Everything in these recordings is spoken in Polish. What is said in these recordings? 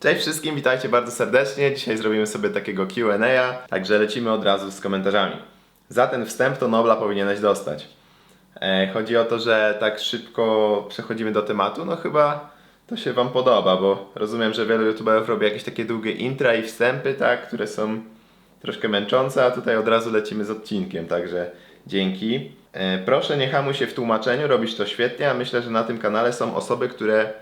Cześć wszystkim, witajcie bardzo serdecznie. Dzisiaj zrobimy sobie takiego Q&A, także lecimy od razu z komentarzami. Za ten wstęp to Nobla powinieneś dostać. E, chodzi o to, że tak szybko przechodzimy do tematu, no chyba to się wam podoba, bo rozumiem, że wielu youtuberów robi jakieś takie długie intra i wstępy, tak, które są troszkę męczące, a tutaj od razu lecimy z odcinkiem, także dzięki. E, proszę nie hamuj się w tłumaczeniu, robisz to świetnie, a myślę, że na tym kanale są osoby, które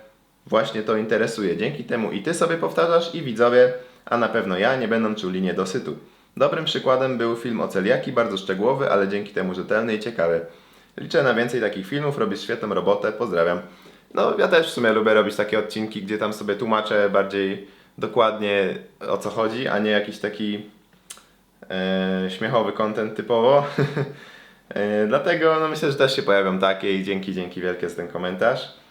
właśnie to interesuje. Dzięki temu i ty sobie powtarzasz i widzowie, a na pewno ja nie będą czuli niedosytu. Dobrym przykładem był film o celiaki, bardzo szczegółowy, ale dzięki temu rzetelny i ciekawy. Liczę na więcej takich filmów, robisz świetną robotę, pozdrawiam. No ja też w sumie lubię robić takie odcinki, gdzie tam sobie tłumaczę bardziej dokładnie o co chodzi, a nie jakiś taki e, śmiechowy content typowo. e, dlatego no myślę, że też się pojawią takie i dzięki, dzięki wielkie za ten komentarz.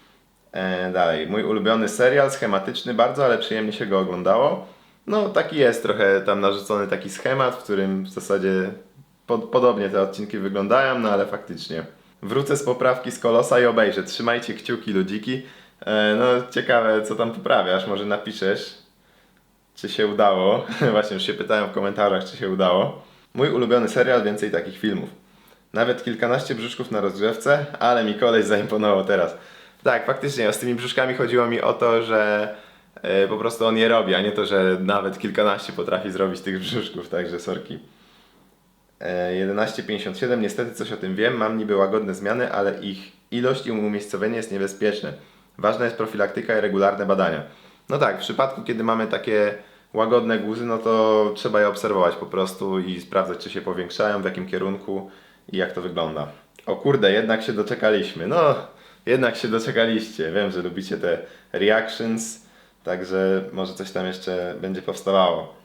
E, dalej, mój ulubiony serial, schematyczny bardzo, ale przyjemnie się go oglądało. No taki jest trochę tam narzucony taki schemat, w którym w zasadzie pod, podobnie te odcinki wyglądają, no ale faktycznie. Wrócę z poprawki z Kolosa i obejrzę. Trzymajcie kciuki ludziki. E, no ciekawe co tam poprawiasz, może napiszesz czy się udało. Właśnie już się pytałem w komentarzach, czy się udało. Mój ulubiony serial, więcej takich filmów. Nawet kilkanaście brzuszków na rozgrzewce, ale mi koleś zaimponował teraz. Tak, faktycznie, z tymi brzuszkami chodziło mi o to, że e, po prostu on je robi, a nie to, że nawet kilkanaście potrafi zrobić tych brzuszków, także sorki. E, 11.57, niestety coś o tym wiem, mam niby łagodne zmiany, ale ich ilość i umiejscowienie jest niebezpieczne. Ważna jest profilaktyka i regularne badania. No tak, w przypadku kiedy mamy takie łagodne guzy, no to trzeba je obserwować po prostu i sprawdzać, czy się powiększają, w jakim kierunku i jak to wygląda. O kurde, jednak się doczekaliśmy. No, jednak się doczekaliście. Wiem, że lubicie te reactions, także może coś tam jeszcze będzie powstawało.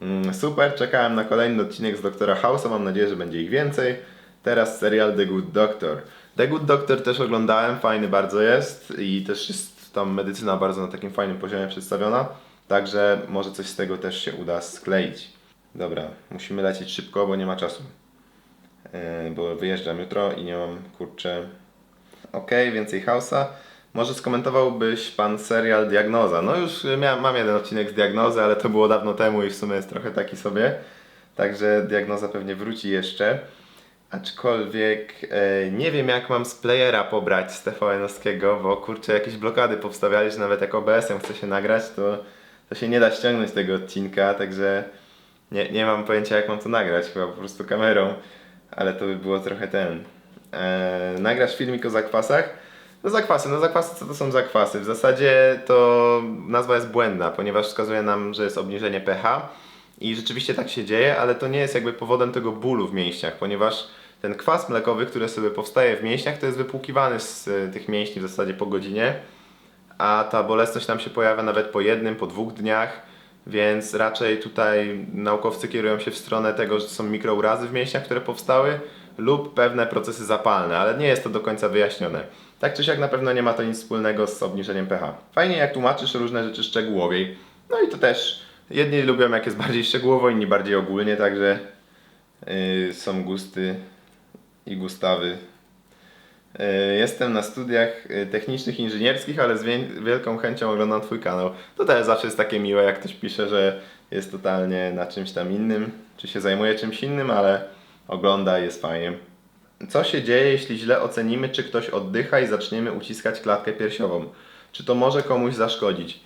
Mm, Super, czekałem na kolejny odcinek z Doktora House'a, mam nadzieję, że będzie ich więcej. Teraz serial The Good Doctor. The Good Doctor też oglądałem, fajny bardzo jest i też jest tam medycyna bardzo na takim fajnym poziomie przedstawiona. Także może coś z tego też się uda skleić. Dobra, musimy lecieć szybko, bo nie ma czasu. Yy, bo wyjeżdżam jutro i nie mam kurczę. Okej, więcej House'a. Może skomentowałbyś pan serial Diagnoza? No już mam jeden odcinek z Diagnozy, ale to było dawno temu i w sumie jest trochę taki sobie. Także Diagnoza pewnie wróci jeszcze. Aczkolwiek e, nie wiem jak mam z playera pobrać z TVN-owskiego, bo kurczę jakieś blokady powstawiali, że nawet jak OBS-em chce się nagrać, to, to się nie da ściągnąć tego odcinka, także nie, nie mam pojęcia jak mam to nagrać, chyba po prostu kamerą, ale to by było trochę ten. E, nagrasz filmik o zakwasach? No zakwasy, no zakwasy co to są zakwasy? W zasadzie to nazwa jest błędna, ponieważ wskazuje nam, że jest obniżenie pH i rzeczywiście tak się dzieje, ale to nie jest jakby powodem tego bólu w mięśniach, ponieważ ten kwas mlekowy, który sobie powstaje w mięśniach, to jest wypłukiwany z e, tych mięśni w zasadzie po godzinie, a ta bolesność nam się pojawia nawet po jednym, po dwóch dniach, więc raczej tutaj naukowcy kierują się w stronę tego, że są mikrourazy w mięśniach, które powstały lub pewne procesy zapalne, ale nie jest to do końca wyjaśnione. Tak czy siak na pewno nie ma to nic wspólnego z obniżeniem pH. Fajnie jak tłumaczysz różne rzeczy szczegółowiej. No i to też jedni lubią jak jest bardziej szczegółowo, inni bardziej ogólnie, także yy, są gusty i gustawy. Yy, Jestem na studiach yy, technicznych, inżynierskich, ale z wiel- wielką chęcią oglądam Twój kanał. To też zawsze jest takie miłe, jak ktoś pisze, że jest totalnie na czymś tam innym, czy się zajmuje czymś innym, ale ogląda jest fajnie. Co się dzieje, jeśli źle ocenimy, czy ktoś oddycha i zaczniemy uciskać klatkę piersiową? Czy to może komuś zaszkodzić?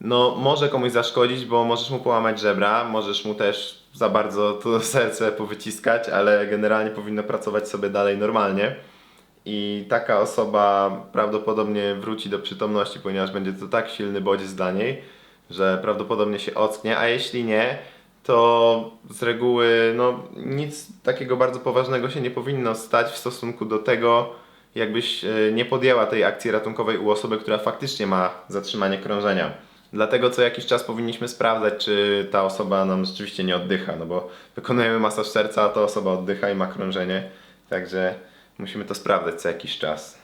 No, może komuś zaszkodzić, bo możesz mu połamać żebra, możesz mu też za bardzo to serce powyciskać, ale generalnie powinno pracować sobie dalej normalnie. I taka osoba prawdopodobnie wróci do przytomności, ponieważ będzie to tak silny bodziec dla niej, że prawdopodobnie się ocknie, a jeśli nie, to z reguły no, nic takiego bardzo poważnego się nie powinno stać w stosunku do tego, jakbyś e, nie podjęła tej akcji ratunkowej u osoby, która faktycznie ma zatrzymanie krążenia. Dlatego co jakiś czas powinniśmy sprawdzać, czy ta osoba nam rzeczywiście nie oddycha, no bo wykonujemy masaż serca, a ta osoba oddycha i ma krążenie, także musimy to sprawdzać co jakiś czas.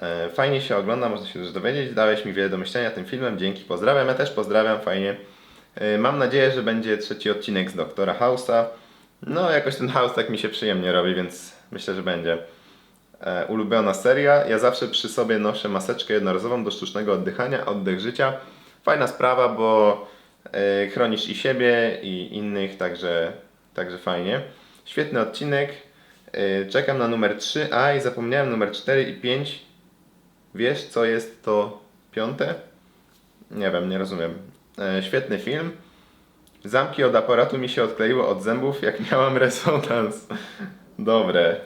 E, Fajnie się ogląda, można się też dowiedzieć. Dałeś mi wiele do myślenia tym filmem, dzięki, pozdrawiam. Ja też pozdrawiam, fajnie. E, Mam nadzieję, że będzie trzeci odcinek z Doktora House'a. No, jakoś ten House tak mi się przyjemnie robi, więc myślę, że będzie. E, ulubiona seria. Ja zawsze przy sobie noszę maseczkę jednorazową do sztucznego oddychania, oddech życia. fajna sprawa, bo e, chronisz i siebie, i innych, także, także fajnie. Świetny odcinek. E, czekam na numer 3, a i zapomniałem numer 4 i 5. Wiesz, co jest to piąte? Nie wiem, nie rozumiem. E, świetny film. Zamki od aparatu mi się odkleiły od zębów, jak miałam resonans. Dobre.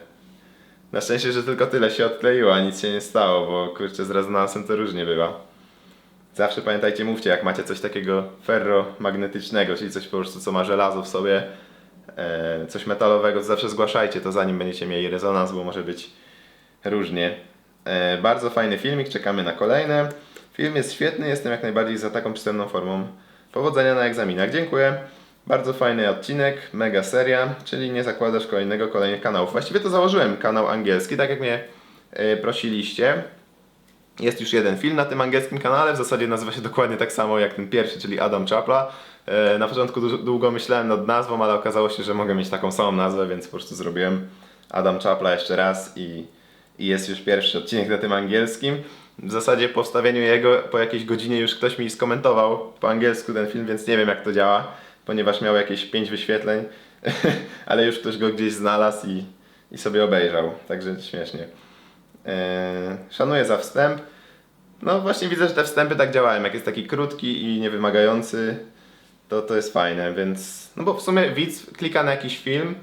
Na szczęście, że tylko tyle się odkleiło, a nic się nie stało, bo kurczę, z rezonansem to różnie bywa. Zawsze pamiętajcie, mówcie, jak macie coś takiego ferromagnetycznego, czyli coś po prostu, co ma żelazo w sobie, e, coś metalowego, zawsze zgłaszajcie to, zanim będziecie mieli rezonans, bo może być różnie. E, bardzo fajny filmik, czekamy na kolejne. Film jest świetny, jestem jak najbardziej za taką przystępną formą. Powodzenia na egzaminach, dziękuję. Bardzo fajny odcinek, mega seria, czyli nie zakładasz kolejnego, kolejnych kanałów. Właściwie to założyłem kanał angielski, tak jak mnie e, prosiliście. Jest już jeden film na tym angielskim kanale, w zasadzie nazywa się dokładnie tak samo jak ten pierwszy, czyli Adam Chapla. E, Na początku długo myślałem nad nazwą, ale okazało się, że mogę mieć taką samą nazwę, więc po prostu zrobiłem Adam Chapla jeszcze raz i, i jest już pierwszy odcinek na tym angielskim. W zasadzie po wstawieniu jego po jakiejś godzinie już ktoś mi skomentował po angielsku ten film, więc nie wiem jak to działa, ponieważ miał jakieś 5 wyświetleń, ale już ktoś go gdzieś znalazł i, i sobie obejrzał, także śmiesznie. Eee, szanuję za wstęp. No właśnie widzę, że te wstępy tak działają. Jak jest taki krótki i niewymagający, to to jest fajne, więc... No bo w sumie widz klika na jakiś film,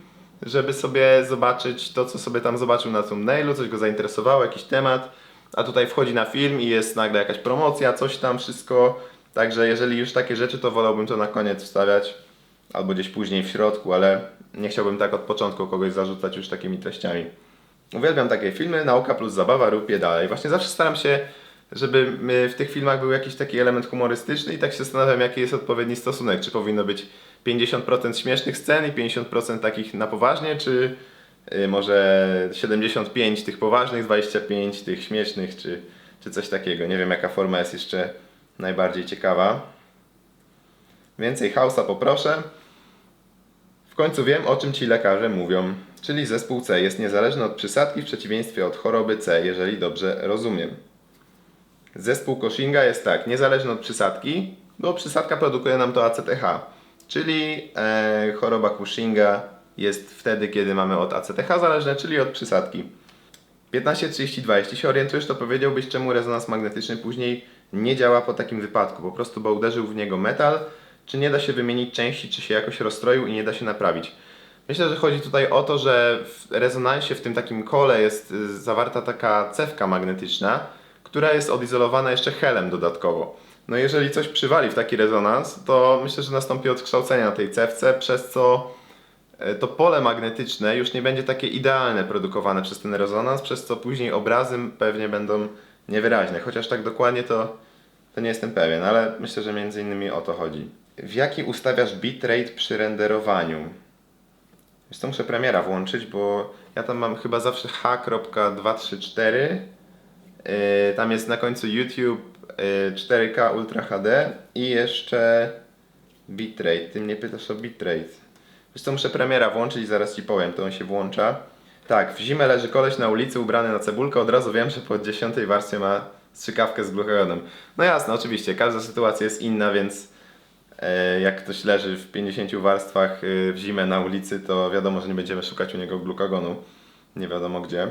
żeby sobie zobaczyć to, co sobie tam zobaczył na thumbnailu, coś go zainteresowało, jakiś temat, a tutaj wchodzi na film i jest nagle jakaś promocja, coś tam, wszystko. Także jeżeli już takie rzeczy, to wolałbym to na koniec wstawiać, albo gdzieś później w środku, ale nie chciałbym tak od początku kogoś zarzucać już takimi treściami. Uwielbiam takie filmy, nauka plus zabawa, rób je dalej. Właśnie zawsze staram się, żeby y, w tych filmach był jakiś taki element humorystyczny i tak się zastanawiam, jaki jest odpowiedni stosunek. Czy powinno być 50% śmiesznych scen i 50% takich na poważnie, czy może 75 tych poważnych, 25 tych śmiesznych, czy, czy coś takiego. Nie wiem, jaka forma jest jeszcze najbardziej ciekawa. Więcej hausa poproszę. W końcu wiem, o czym ci lekarze mówią. Czyli zespół C jest niezależny od przysadki w przeciwieństwie od choroby C, jeżeli dobrze rozumiem. Zespół Cushinga jest tak, niezależny od przysadki, bo przysadka produkuje nam to ACTH. Czyli e, choroba Cushinga jest wtedy, kiedy mamy od ACTH zależne, czyli od przysadki. 1532. Jeśli się orientujesz, to powiedziałbyś, czemu rezonans magnetyczny później nie działa po takim wypadku. Po prostu, bo uderzył w niego metal, czy nie da się wymienić części, czy się jakoś rozstroił i nie da się naprawić. Myślę, że chodzi tutaj o to, że w rezonansie, w tym takim kole jest y, zawarta taka cewka magnetyczna, która jest odizolowana jeszcze helem dodatkowo. No jeżeli coś przywali w taki rezonans, to myślę, że nastąpi odkształcenie na tej cewce, przez co to pole magnetyczne już nie będzie takie idealne produkowane przez ten rezonans, przez co później obrazy pewnie będą niewyraźne. Chociaż tak dokładnie to, to nie jestem pewien, ale myślę, że między innymi o to chodzi. W jaki ustawiasz bitrate przy renderowaniu? Wiesz muszę premiera włączyć, bo ja tam mam chyba zawsze h.234 Yy, tam jest na końcu YouTube yy, 4K Ultra HD i jeszcze bitrate. Ty mnie pytasz o bitrate. Co, muszę premiera włączyć i zaraz ci powiem, to on się włącza. Tak, w zimę leży koleś na ulicy ubrany na cebulkę, od razu wiem, że po 10 warstwie ma strzykawkę z glukagonem. No jasne, oczywiście, każda sytuacja jest inna, więc e, jak ktoś leży w 50 warstwach e, w zimę na ulicy, to wiadomo, że nie będziemy szukać u niego glukagonu. Nie wiadomo gdzie.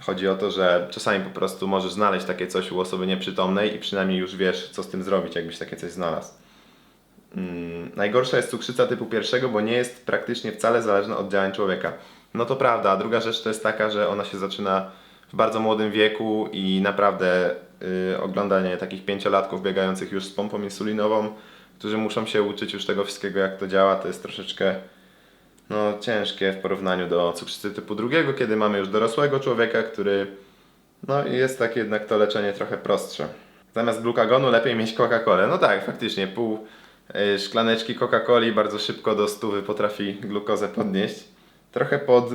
Chodzi o to, że czasami po prostu możesz znaleźć takie coś u osoby nieprzytomnej i przynajmniej już wiesz, co z tym zrobić, jakbyś takie coś znalazł. Mm, najgorsza jest cukrzyca typu pierwszego, bo nie jest praktycznie wcale zależna od działań człowieka. No to prawda, a druga rzecz to jest taka, że ona się zaczyna w bardzo młodym wieku i naprawdę y, oglądanie takich pięciolatków biegających już z pompą insulinową, którzy muszą się uczyć już tego wszystkiego, jak to działa, to jest troszeczkę no, ciężkie w porównaniu do cukrzycy typu drugiego, kiedy mamy już dorosłego człowieka, który no jest tak jednak to leczenie trochę prostsze. Zamiast glukagonu lepiej mieć Coca-Colę. No tak, faktycznie, pół szklaneczki Coca-Coli bardzo szybko do stówy potrafi glukozę podnieść. Trochę pod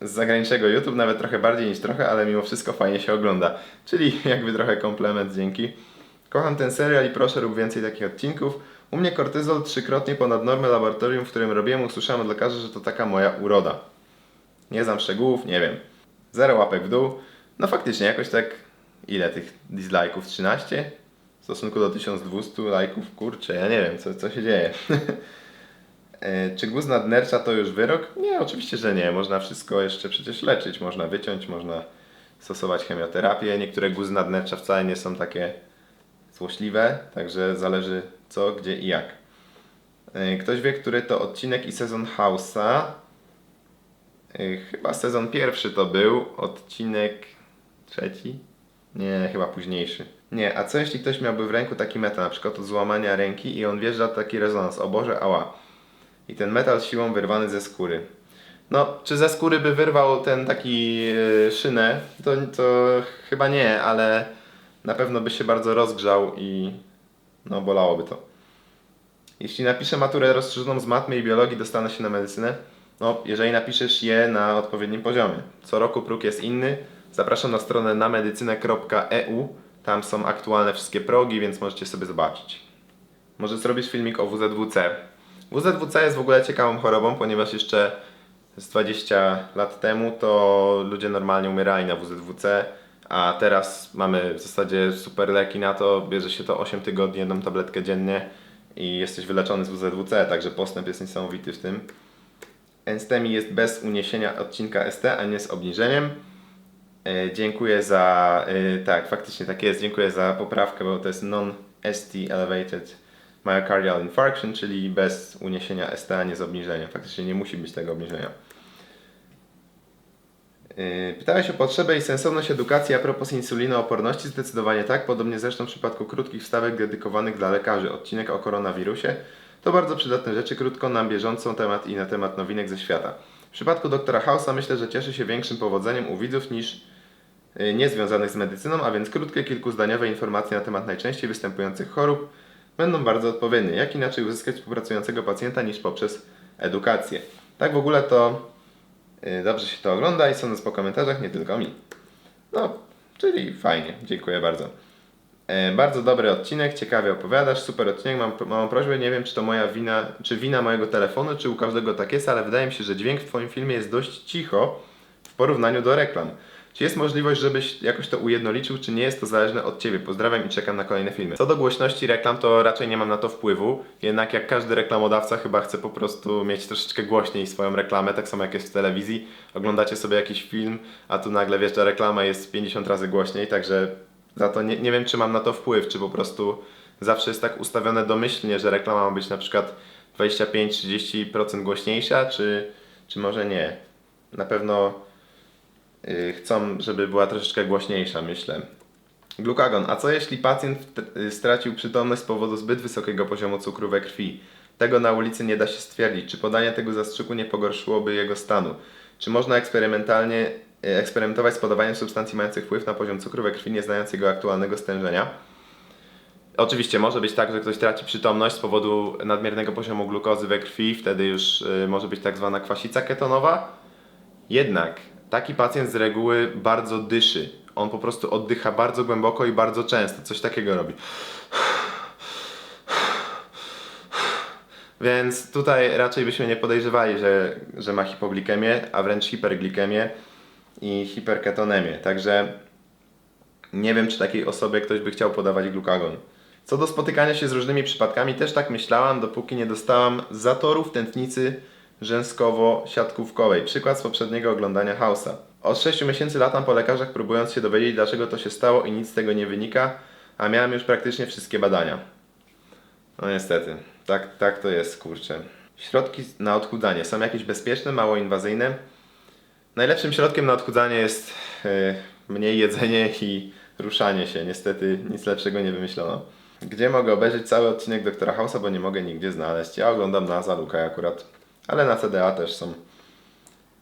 z zagranicznego YouTube, nawet trochę bardziej niż trochę, ale mimo wszystko fajnie się ogląda. Czyli jakby trochę komplement, dzięki. Kocham ten serial i proszę rób więcej takich odcinków. U mnie kortyzol trzykrotnie ponad normę laboratorium, w którym robiłem, usłyszałem od lekarzy, że to taka moja uroda. Nie znam szczegółów, nie wiem. Zero łapek w dół. No faktycznie, jakoś tak... Ile tych dislike'ów? 13? Stosunku do 1200 lajków, kurczę, ja nie wiem, co, co się dzieje. E, Czy guz nadnercza to już wyrok? Nie, oczywiście, że nie. Można wszystko jeszcze przecież leczyć. Można wyciąć, można stosować chemioterapię. Niektóre guzy nadnercza wcale nie są takie złośliwe, także zależy co, gdzie i jak. E, Ktoś wie, który to odcinek i sezon House'a. E, Chyba sezon pierwszy to był, odcinek trzeci? Nie, chyba późniejszy. Nie, a co jeśli ktoś miałby w ręku taki metal, na przykład od złamania ręki i on wjeżdża taki rezonans, o Boże, ała. I ten metal siłą wyrwany ze skóry. No, czy ze skóry by wyrwał ten taki yy, szynę, to, to chyba nie, ale na pewno by się bardzo rozgrzał i no bolałoby to. Jeśli napiszę maturę rozszerzoną z matmy i biologii, dostanę się na medycynę? No, jeżeli napiszesz je na odpowiednim poziomie. Co roku próg jest inny. Zapraszam na stronę namedycynę.eu. Tam są aktualne wszystkie progi, więc możecie sobie zobaczyć. Może zrobisz filmik o WZWC. WZWC jest w ogóle ciekawą chorobą, ponieważ jeszcze z 20 lat temu to ludzie normalnie umierali na WZWC, a teraz mamy w zasadzie super leki na to, bierze się to 8 tygodni, jedną tabletkę dziennie i jesteś wyleczony z WZWC, także postęp jest niesamowity w tym. Enstemi jest bez uniesienia odcinka ST, a nie z obniżeniem. E, dziękuję za, e, tak, faktycznie tak jest, dziękuję za poprawkę, bo to jest non-ST elevated myocardial infarction, czyli bez uniesienia ST, a nie z obniżeniem. Faktycznie nie musi być tego obniżenia. Yy, Pytałeś o potrzebę i sensowność edukacji a propos insulinooporności. Zdecydowanie tak, podobnie zresztą w przypadku krótkich wstawek dedykowanych dla lekarzy. Odcinek o koronawirusie to bardzo przydatne rzeczy, krótko na bieżącą temat i na temat nowinek ze świata. W przypadku doktora Hausa myślę, że cieszy się większym powodzeniem u widzów niż niezwiązanych z medycyną, a więc krótkie, kilkuzdaniowe informacje na temat najczęściej występujących chorób będą bardzo odpowiednie. Jak inaczej uzyskać współpracującego pacjenta niż poprzez edukację? Tak w ogóle to yy, dobrze się to ogląda i sądząc po komentarzach, nie tylko mi. No, czyli fajnie, dziękuję bardzo. E, bardzo dobry odcinek, ciekawie opowiadasz, super odcinek. Mam, mam prośbę, nie wiem czy to moja wina, czy wina mojego telefonu, czy u każdego tak jest, ale wydaje mi się, że dźwięk w Twoim filmie jest dość cicho w porównaniu do reklam. Czy jest możliwość, żebyś jakoś to ujednolicił, czy nie jest to zależne od Ciebie? Pozdrawiam i czekam na kolejne filmy. Co do głośności reklam, to raczej nie mam na to wpływu, jednak jak każdy reklamodawca chyba chce po prostu mieć troszeczkę głośniej swoją reklamę, tak samo jak jest w telewizji. Oglądacie sobie jakiś film, a tu nagle wiesz, że reklama jest 50 razy głośniej, także za to nie, nie wiem, czy mam na to wpływ, czy po prostu zawsze jest tak ustawione domyślnie, że reklama ma być na przykład 25-30% głośniejsza, czy, czy może nie. Na pewno chcą, żeby była troszeczkę głośniejsza, myślę. Glukagon. A co jeśli pacjent y, stracił przytomność z powodu zbyt wysokiego poziomu cukru we krwi? Tego na ulicy nie da się stwierdzić. Czy podanie tego zastrzyku nie pogorszyłoby jego stanu? Czy można eksperymentalnie y, eksperymentować z podawaniem substancji mających wpływ na poziom cukru we krwi, nie znając jego aktualnego stężenia? Oczywiście może być tak, że ktoś traci przytomność z powodu nadmiernego poziomu glukozy we krwi, wtedy już y, może być tak zwana kwasica ketonowa. Jednak taki pacjent z reguły bardzo dyszy. On po prostu oddycha bardzo głęboko i bardzo często. Coś takiego robi. Więc tutaj raczej byśmy nie podejrzewali, że, że ma hipoglikemię, a wręcz hiperglikemię i hiperketonemię. Także nie wiem, czy takiej osobie ktoś by chciał podawać glukagon. Co do spotykania się z różnymi przypadkami, też tak myślałam, dopóki nie dostałam zatorów tętnicy rzęskowo-siatkówkowej. Przykład z poprzedniego oglądania House'a. Od 6 miesięcy latam po lekarzach, próbując się dowiedzieć, dlaczego to się stało i nic z tego nie wynika, a miałem już praktycznie wszystkie badania. No niestety, tak, tak to jest, kurczę. Środki na odchudzanie są jakieś bezpieczne, mało inwazyjne? Najlepszym środkiem na odchudzanie jest e, mniej jedzenie i ruszanie się. Niestety nic lepszego nie wymyślono. Gdzie mogę obejrzeć cały odcinek Doktora House'a, bo nie mogę nigdzie znaleźć. Ja oglądam na Zaluka akurat, ale na CDA też są.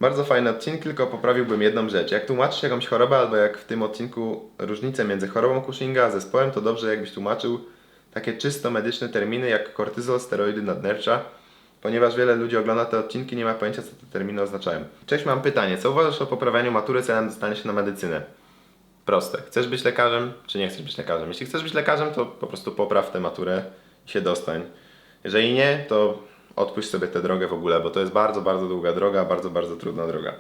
Bardzo fajny odcinek, tylko poprawiłbym jedną rzecz. Jak tłumaczysz jakąś chorobę, albo jak w tym odcinku różnicę między chorobą Cushinga a zespołem, to dobrze jakbyś tłumaczył takie czysto medyczne terminy jak kortyzol, steroidy nadnercza, ponieważ wiele ludzi ogląda te odcinki nie ma pojęcia co te terminy oznaczają. Cześć, mam pytanie. Co uważasz o poprawianiu matury celem dostania się na medycynę? Proste. Chcesz być lekarzem, czy nie chcesz być lekarzem? Jeśli chcesz być lekarzem, to po prostu popraw tę maturę i się dostań. Jeżeli nie, to odpuść sobie tę drogę w ogóle, bo to jest bardzo, bardzo długa droga, bardzo, bardzo trudna droga.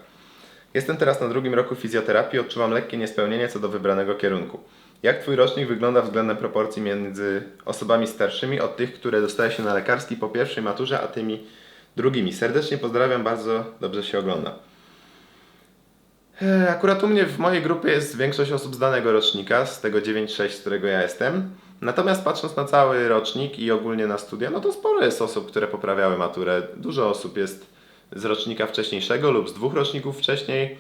Jestem teraz na drugim roku fizjoterapii, odczuwam lekkie niespełnienie co do wybranego kierunku. Jak twój rocznik wygląda względem proporcji między osobami starszymi od tych, które dostaje się na lekarski po pierwszej maturze, a tymi drugimi? Serdecznie pozdrawiam, bardzo dobrze się ogląda. E, Akurat u mnie w mojej grupie jest większość osób z danego rocznika, z tego 9-6, z którego ja jestem. Natomiast patrząc na cały rocznik i ogólnie na studia, no to sporo jest osób, które poprawiały maturę. Dużo osób jest z rocznika wcześniejszego lub z dwóch roczników wcześniej.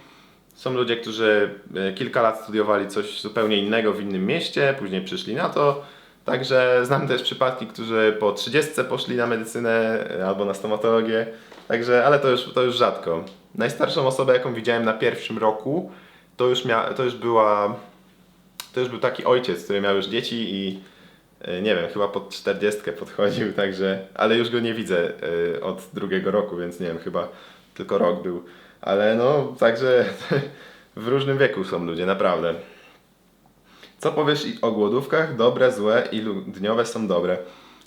Są ludzie, którzy e, kilka lat studiowali coś zupełnie innego w innym mieście, później przyszli na to. Także znam też przypadki, którzy po 30 poszli na medycynę e, albo na stomatologię. Także, ale to już, to już rzadko. Najstarszą osobę, jaką widziałem na pierwszym roku, to już, mia, to już była. To już był taki ojciec, który miał już dzieci i e, nie wiem, chyba pod 40 podchodził, także. Ale już go nie widzę e, od drugiego roku, więc nie wiem, chyba tylko rok był. Ale no, także w różnym wieku są ludzie, naprawdę. Co powiesz o głodówkach? Dobre, złe i dniowe są dobre.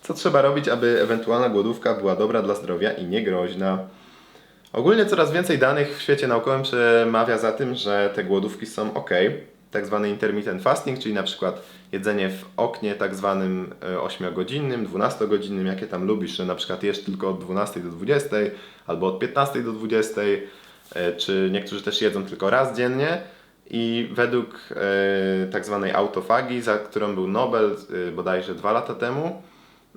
Co trzeba robić, aby ewentualna głodówka była dobra dla zdrowia i nie groźna? Ogólnie coraz więcej danych w świecie naukowym przemawia za tym, że te głodówki są ok. Tak zwany intermittent fasting, czyli na przykład jedzenie w oknie tak zwanym e, 8-godzinnym, 12-godzinnym, jakie tam lubisz, że na przykład jesz tylko od 12 do 20 albo od 15 do 20, e, czy niektórzy też jedzą tylko raz dziennie. I według e, tak zwanej autofagii, za którą był Nobel e, bodajże dwa lata temu,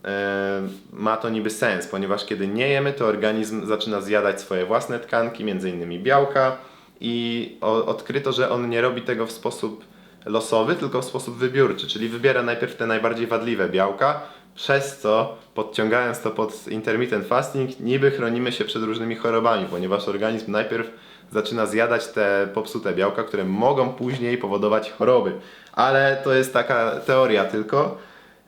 e, ma to niby sens, ponieważ kiedy nie jemy, to organizm zaczyna zjadać swoje własne tkanki, innymi białka i o, odkryto, że on nie robi tego w sposób losowy, tylko w sposób wybiórczy, czyli wybiera najpierw te najbardziej wadliwe białka, przez co podciągając to pod intermittent fasting, niby chronimy się przed różnymi chorobami, ponieważ organizm najpierw zaczyna zjadać te popsute białka, które mogą później powodować choroby. Ale to jest taka teoria tylko.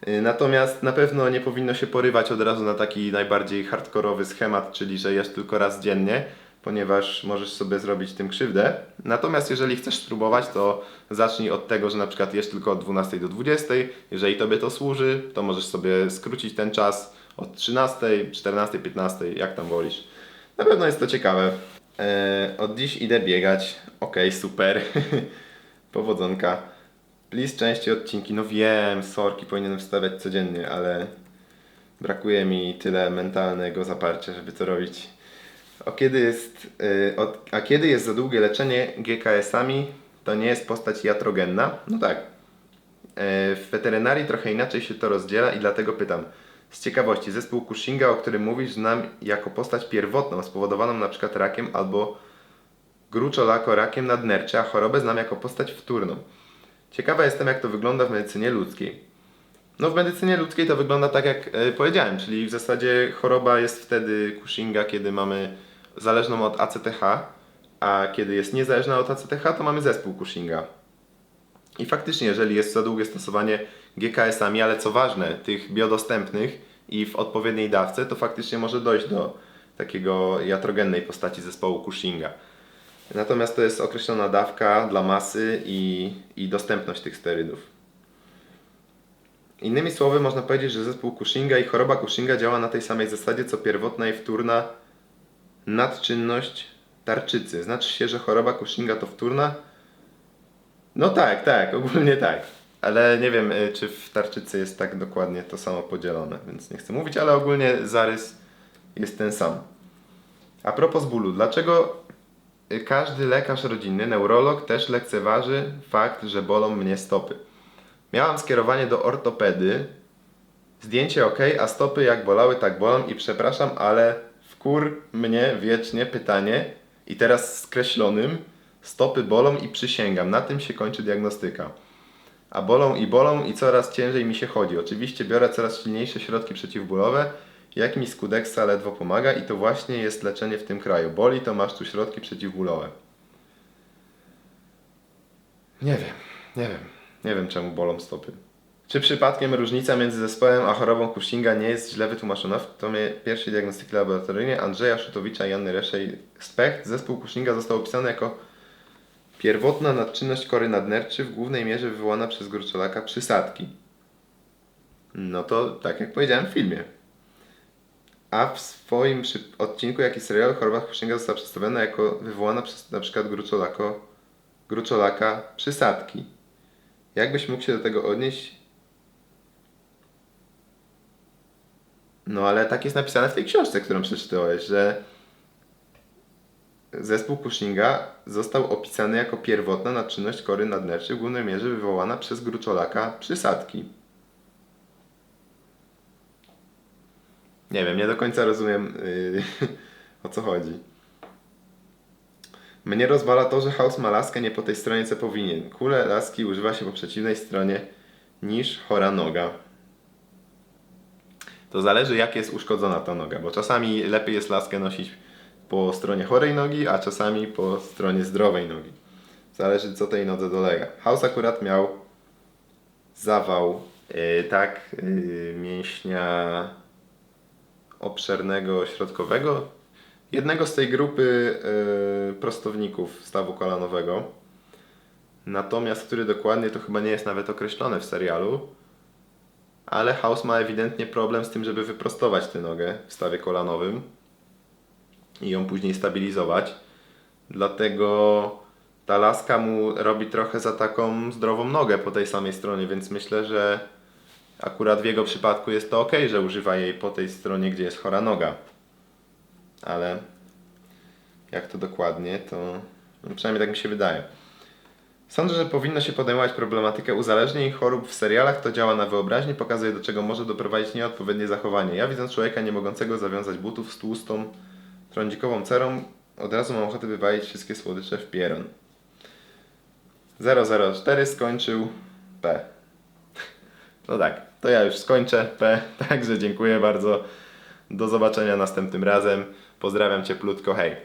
Y, Natomiast na pewno nie powinno się porywać od razu na taki najbardziej hardkorowy schemat, czyli że jesz tylko raz dziennie, ponieważ możesz sobie zrobić tym krzywdę. Natomiast jeżeli chcesz spróbować, to zacznij od tego, że na przykład jesz tylko od 12 do 20. Jeżeli tobie to służy, to możesz sobie skrócić ten czas od 13, 14, 15, jak tam wolisz. Na pewno jest to ciekawe. Eee, od dziś idę biegać. Okej, super. Powodzonka. Please częściej odcinki. No wiem, sorki powinienem wstawiać codziennie, ale brakuje mi tyle mentalnego zaparcia, żeby to robić. O kiedy jest, y, od, a kiedy jest za długie leczenie GKS-ami, to nie jest postać iatrogenna? No tak. E, W weterynarii trochę inaczej się to rozdziela i dlatego pytam. Z ciekawości, zespół Cushinga, o którym mówisz, znam jako postać pierwotną, spowodowaną na przykład rakiem albo gruczolako rakiem nadnerczy, a chorobę znam jako postać wtórną. Ciekawa jestem, jak to wygląda w medycynie ludzkiej. No w medycynie ludzkiej to wygląda tak, jak e, powiedziałem, czyli w zasadzie choroba jest wtedy Cushinga, kiedy mamy zależną od ACTH, a kiedy jest niezależna od ACTH, to mamy zespół Cushinga. I faktycznie, jeżeli jest za długie stosowanie GKS-ami, ale co ważne, tych biodostępnych i w odpowiedniej dawce, to faktycznie może dojść do takiego jatrogennej postaci zespołu Cushinga. Natomiast to jest określona dawka dla masy i, i dostępność tych sterydów. Innymi słowy, można powiedzieć, że zespół Cushinga i choroba Cushinga działa na tej samej zasadzie, co pierwotna i wtórna nadczynność tarczycy. Znaczy się, że choroba Cushinga to wtórna? No tak, tak, ogólnie tak. Ale nie wiem, y, czy w tarczycy jest tak dokładnie to samo podzielone, więc nie chcę mówić, ale ogólnie zarys jest ten sam. A propos bólu, dlaczego y, każdy lekarz rodzinny, neurolog też lekceważy fakt, że bolą mnie stopy? Miałam skierowanie do ortopedy, zdjęcie ok, a stopy jak bolały, tak bolą i przepraszam, ale wkur mnie wiecznie pytanie i teraz skreślonym, stopy bolą i przysięgam, na tym się kończy diagnostyka. A bolą i bolą i coraz ciężej mi się chodzi. Oczywiście biorę coraz silniejsze środki przeciwbólowe, jak mi Skudeksa ledwo pomaga i to właśnie jest leczenie w tym kraju. Boli, to masz tu środki przeciwbólowe. Nie wiem, nie wiem. Nie wiem czemu bolą stopy. Czy przypadkiem różnica między zespołem a chorobą Cushinga nie jest źle wytłumaczona? W tomie pierwszej diagnostyki laboratoryjnej Andrzeja Szutowicza i Janny Reszej Specht zespół Cushinga został opisany jako pierwotna nadczynność kory nadnerczy w głównej mierze wywołana przez gruczolaka przysadki. No to tak jak powiedziałem w filmie. A w swoim odcinku, jak i serialu choroba Cushinga została przedstawiona jako wywołana przez przykład gruczolako, gruczolaka przysadki. Jakbyś mógł się do tego odnieść? No ale tak jest napisane w tej książce, którą przeczytałeś, że zespół Cushinga został opisany jako pierwotna na czynność kory nadnerczej w głównej mierze wywołana przez gruczolaka przysadki. Nie wiem, nie do końca rozumiem yy, o co chodzi. Mnie rozwala to, że House ma laskę nie po tej stronie, co powinien. Kule laski używa się po przeciwnej stronie niż chora noga. To zależy, jak jest uszkodzona ta noga, bo czasami lepiej jest laskę nosić po stronie chorej nogi, a czasami po stronie zdrowej nogi. Zależy, co tej nodze dolega. House akurat miał zawał, yy, tak, yy, mięśnia obszernego środkowego, jednego z tej grupy yy, prostowników stawu kolanowego. Natomiast który dokładnie to chyba nie jest nawet określone w serialu. Ale House ma ewidentnie problem z tym, żeby wyprostować tę nogę w stawie kolanowym i ją później stabilizować. Dlatego ta laska mu robi trochę za taką zdrową nogę po tej samej stronie, więc myślę, że akurat w jego przypadku jest to ok, że używa jej po tej stronie, gdzie jest chora noga. Ale jak to dokładnie, to no przynajmniej tak mi się wydaje. Sądzę, że powinno się podejmować problematykę uzależnień i chorób w serialach. To działa na wyobraźnię, pokazuje do czego może doprowadzić nieodpowiednie zachowanie. Ja widząc człowieka nie mogącego zawiązać butów z tłustą, trądzikową cerą, od razu mam ochotę wywalić wszystkie słodycze w pieron. 004 skończył P. No tak, to ja już skończę P, także dziękuję bardzo. Do zobaczenia następnym razem. Pozdrawiam cieplutko, hej.